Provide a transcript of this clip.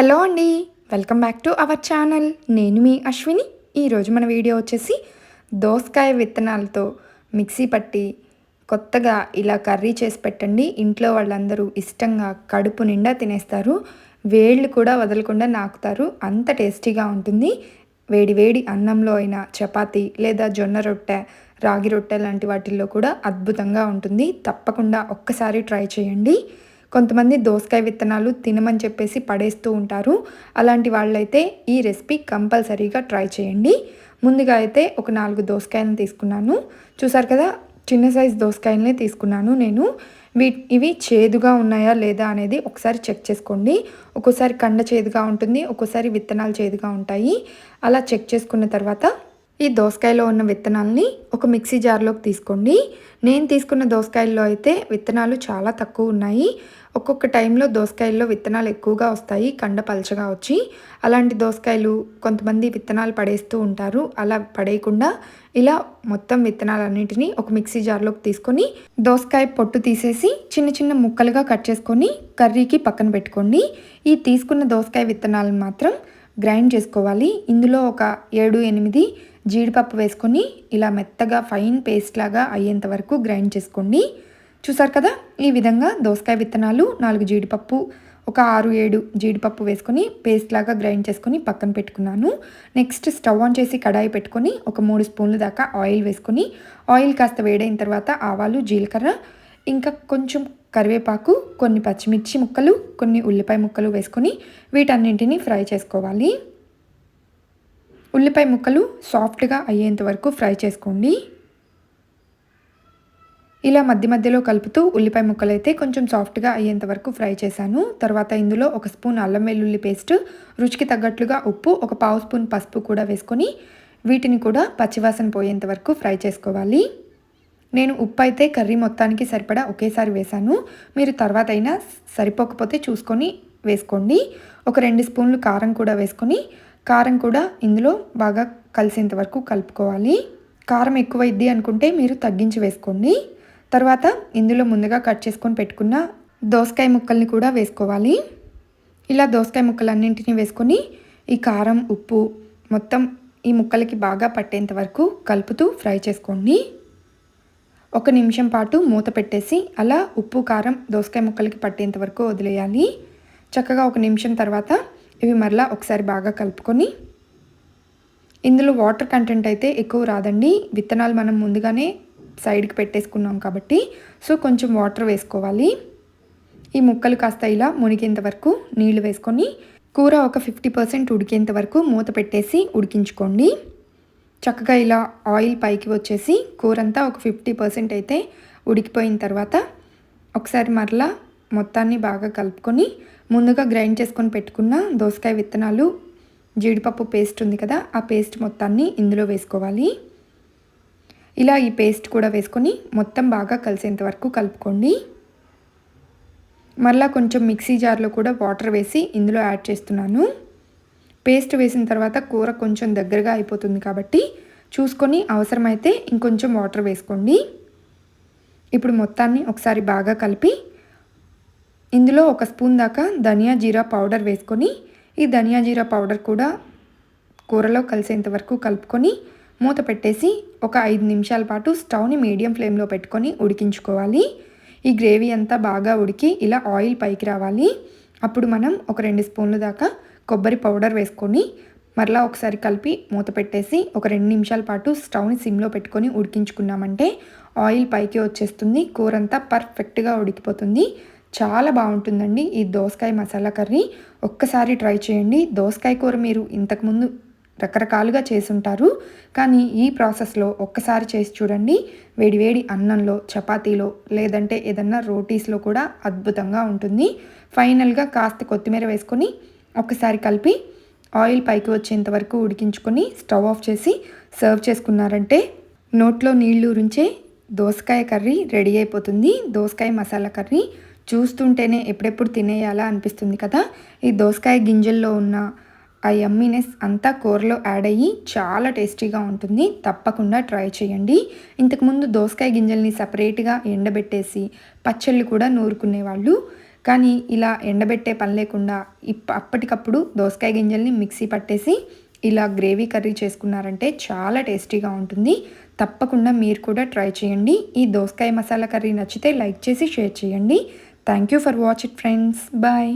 Hello అండి welcome back to our channel. నేను మీ అశ్విని. ఈరోజు మన వీడియో వచ్చేసి దోసకాయ విత్తనాలతో మిక్సీ పట్టి కొత్తగా ఇలా కర్రీ చేసి పెట్టండి. ఇంట్లో వాళ్ళందరూ ఇష్టంగా కడుపు నిండా తినేస్తారు. వేళ్ళు కూడా వదలకుండా నాకుతారు. అంత టేస్టీగా ఉంటుంది. వేడి వేడి అన్నంలో అయినా చపాతీ లేదా జొన్న రొట్టె రాగి రొట్టె లాంటి వాటిల్లో కూడా అద్భుతంగా ఉంటుంది. తప్పకుండా ఒక్కసారి ట్రై చేయండి. కొంతమంది దోసకాయ విత్తనాలు తినమని చెప్పేసి పడేస్తూ ఉంటారు. అలాంటి వాళ్ళైతే ఈ రెసిపీ కంపల్సరీగా ట్రై చేయండి. ముందుగా అయితే ఒక నాలుగు దోసకాయలను తీసుకున్నాను. చూసారు కదా చిన్న సైజ్ దోసకాయలనే తీసుకున్నాను నేను. వీ ఇవి చేదుగా ఉన్నాయా లేదా అనేది ఒకసారి చెక్ చేసుకోండి. ఒక్కోసారి కండ చేదుగా ఉంటుంది ఒక్కోసారి విత్తనాలు చేదుగా ఉంటాయి. అలా చెక్ చేసుకున్న తర్వాత ఈ దోసకాయలో ఉన్న విత్తనాలని ఒక మిక్సీ జార్లోకి తీసుకోండి. నేను తీసుకున్న దోసకాయల్లో అయితే విత్తనాలు చాలా తక్కువ ఉన్నాయి. ఒక్కొక్క టైంలో దోసకాయల్లో విత్తనాలు ఎక్కువగా వస్తాయి కండ పలచగా వచ్చి. అలాంటి దోసకాయలు కొంతమంది విత్తనాలు పడేస్తూ ఉంటారు. అలా పడేయకుండా ఇలా మొత్తం విత్తనాలన్నింటినీ ఒక మిక్సీ జార్లోకి తీసుకొని దోసకాయ పొట్టు తీసేసి చిన్న చిన్న ముక్కలుగా కట్ చేసుకొని కర్రీకి పక్కన పెట్టుకోండి. ఈ తీసుకున్న దోసకాయ విత్తనాలను మాత్రం గ్రైండ్ చేసుకోవాలి. ఇందులో ఒక ఏడు ఎనిమిది జీడిపప్పు వేసుకొని ఇలా మెత్తగా ఫైన్ పేస్ట్ లాగా అయ్యేంత వరకు గ్రైండ్ చేసుకోండి. చూసారు కదా? ఈ విధంగా దోసకాయ విత్తనాలు నాలుగు జీడిపప్పు ఒక ఆరు ఏడు జీడిపప్పు వేసుకొని పేస్ట్ లాగా గ్రైండ్ చేసుకొని పక్కన పెట్టుకున్నాను. నెక్స్ట్ స్టవ్ ఆన్ చేసి కడాయి పెట్టుకొని ఒక మూడు స్పూన్లు దాకా ఆయిల్ వేసుకొని ఆయిల్ కాస్త వేడైన తర్వాత ఆవాలు జీలకర్ర ఇంకా కొంచెం కరివేపాకు కొన్ని పచ్చిమిర్చి ముక్కలు కొన్ని ఉల్లిపాయ ముక్కలు వేసుకొని వీటన్నింటినీ ఫ్రై చేసుకోవాలి. ఉల్లిపాయ ముక్కలు సాఫ్ట్గా అయ్యేంత వరకు ఫ్రై చేసుకోండి. ఇలా మధ్య మధ్యలో కలుపుతూ ఉల్లిపాయ ముక్కలు అయితే కొంచెం సాఫ్ట్గా అయ్యేంత వరకు ఫ్రై చేశాను. తర్వాత ఇందులో ఒక స్పూన్ అల్లం వెల్లుల్లి పేస్ట్ రుచికి తగ్గట్లుగా ఉప్పు ఒక పావు స్పూన్ పసుపు కూడా వేసుకొని వీటిని కూడా పచ్చివాసన పోయేంత వరకు ఫ్రై చేసుకోవాలి. నేను ఉప్పు అయితే కర్రీ మొత్తానికి సరిపడా ఒకేసారి వేశాను. మీరు తర్వాత అయినా సరిపోకపోతే చూసుకొని వేసుకోండి. ఒక రెండు స్పూన్లు కారం కూడా వేసుకొని కారం కూడా ఇందులో బాగా కలిసేంత వరకు కలుపుకోవాలి. కారం ఎక్కువైద్ది అనుకుంటే మీరు తగ్గించి వేసుకోండి. తర్వాత ఇందులో ముందుగా కట్ చేసుకొని పెట్టుకున్న దోసకాయ ముక్కల్ని కూడా వేసుకోవాలి. ఇలా దోసకాయ ముక్కలన్నింటినీ వేసుకొని ఈ కారం ఉప్పు మొత్తం ఈ ముక్కలకి బాగా పట్టేంత వరకు కలుపుతూ ఫ్రై చేసుకోండి. ఒక నిమిషం పాటు మూత పెట్టేసి అలా ఉప్పు కారం దోసకాయ ముక్కలకి పట్టేంత వరకు వదిలేయాలి. చక్కగా ఒక నిమిషం తర్వాత ఇవి మరలా ఒకసారి బాగా కలుపుకొని ఇందులో వాటర్ కంటెంట్ అయితే ఎక్కువ రాదండి. విత్తనాలు మనం ముందుగానే సైడ్కి పెట్టేసుకున్నాం కాబట్టి. సో కొంచెం వాటర్ వేసుకోవాలి. ఈ ముక్కలు కాస్త ఇలా మునిగేంత వరకు నీళ్ళు వేసుకొని కూర ఒక ఫిఫ్టీ పర్సెంట్ ఉడికేంత వరకు మూత పెట్టేసి ఉడికించుకోండి. చక్కగా ఇలా ఆయిల్ పైకి వచ్చేసి కూరంతా ఒక ఫిఫ్టీ పర్సెంట్ అయితే ఉడికిపోయిన తర్వాత ఒకసారి మరలా మొత్తాన్ని బాగా కలుపుకొని ముందుగా గ్రైండ్ చేసుకొని పెట్టుకున్న దోసకాయ విత్తనాలు జీడిపప్పు పేస్ట్ ఉంది కదా ఆ పేస్ట్ మొత్తాన్ని ఇందులో వేసుకోవాలి. ఇలా ఈ పేస్ట్ కూడా వేసుకొని మొత్తం బాగా కలిసేంత వరకు కలుపుకోండి. మరలా కొంచెం మిక్సీ జార్లో కూడా వాటర్ వేసి ఇందులో యాడ్ చేస్తున్నాను. పేస్ట్ వేసిన తర్వాత కూర కొంచెం దగ్గరగా అయిపోతుంది కాబట్టి చూసుకొని అవసరమైతే ఇంకొంచెం వాటర్ వేసుకోండి. ఇప్పుడు మొత్తాన్ని ఒకసారి బాగా కలిపి ఇందులో ఒక స్పూన్ దాకా ధనియా జీరా పౌడర్ వేసుకొని ఈ ధనియా జీరా పౌడర్ కూడా కూరలో కలిసేంత వరకు కలుపుకొని మూత పెట్టేసి ఒక ఐదు నిమిషాల పాటు స్టవ్ని మీడియం ఫ్లేమ్లో పెట్టుకొని ఉడికించుకోవాలి. ఈ గ్రేవీ అంతా బాగా ఉడికి ఇలా ఆయిల్ పైకి రావాలి. అప్పుడు మనం ఒక రెండు స్పూన్ల దాకా కొబ్బరి పౌడర్ వేసుకొని మరలా ఒకసారి కలిపి మూత పెట్టేసి ఒక రెండు నిమిషాల పాటు స్టవ్ని సిమ్లో పెట్టుకొని ఉడికించుకున్నామంటే ఆయిల్ పైకి వచ్చేస్తుంది. కూర అంతా పర్ఫెక్ట్గా ఉడికిపోతుంది. చాలా బాగుంటుందండి ఈ దోసకాయ మసాలా కర్రీ. ఒక్కసారి ట్రై చేయండి. దోసకాయ కూర మీరు ఇంతకుముందు రకరకాలుగా చేసుంటారు. కానీ ఈ ప్రాసెస్లో ఒక్కసారి చేసి చూడండి. వేడివేడి అన్నంలో చపాతీలో లేదంటే ఏదన్నా రోటీస్లో కూడా అద్భుతంగా ఉంటుంది. ఫైనల్గా కాస్త కొత్తిమీర వేసుకొని ఒక్కసారి కలిపి ఆయిల్ పైకి వచ్చేంత వరకు ఉడికించుకొని స్టవ్ ఆఫ్ చేసి సర్వ్ చేసుకున్నారంటే నోట్లో నీళ్ళు రుంచే దోసకాయ కర్రీ రెడీ అయిపోతుంది. దోసకాయ మసాలా కర్రీ చూస్తుంటేనే ఎప్పుడెప్పుడు తినేయాలా అనిపిస్తుంది కదా. ఈ దోసకాయ గింజల్లో ఉన్న ఆ యమ్మీనెస్ అంతా కూరలో యాడ్ అయ్యి చాలా టేస్టీగా ఉంటుంది. తప్పకుండా ట్రై చేయండి. ఇంతకుముందు దోసకాయ గింజల్ని సపరేట్గా ఎండబెట్టేసి పచ్చళ్ళు కూడా నూరుకునేవాళ్ళు కానీ ఇలా ఎండబెట్టే పని లేకుండా ఇప్ప అప్పటికప్పుడు దోసకాయ గింజల్ని మిక్సీ పట్టేసి ఇలా గ్రేవీ కర్రీ చేసుకున్నారంటే చాలా టేస్టీగా ఉంటుంది. తప్పకుండా మీరు కూడా ట్రై చేయండి. ఈ దోసకాయ మసాలా కర్రీ నచ్చితే లైక్ చేసి షేర్ చేయండి. Thank you for watch it friends bye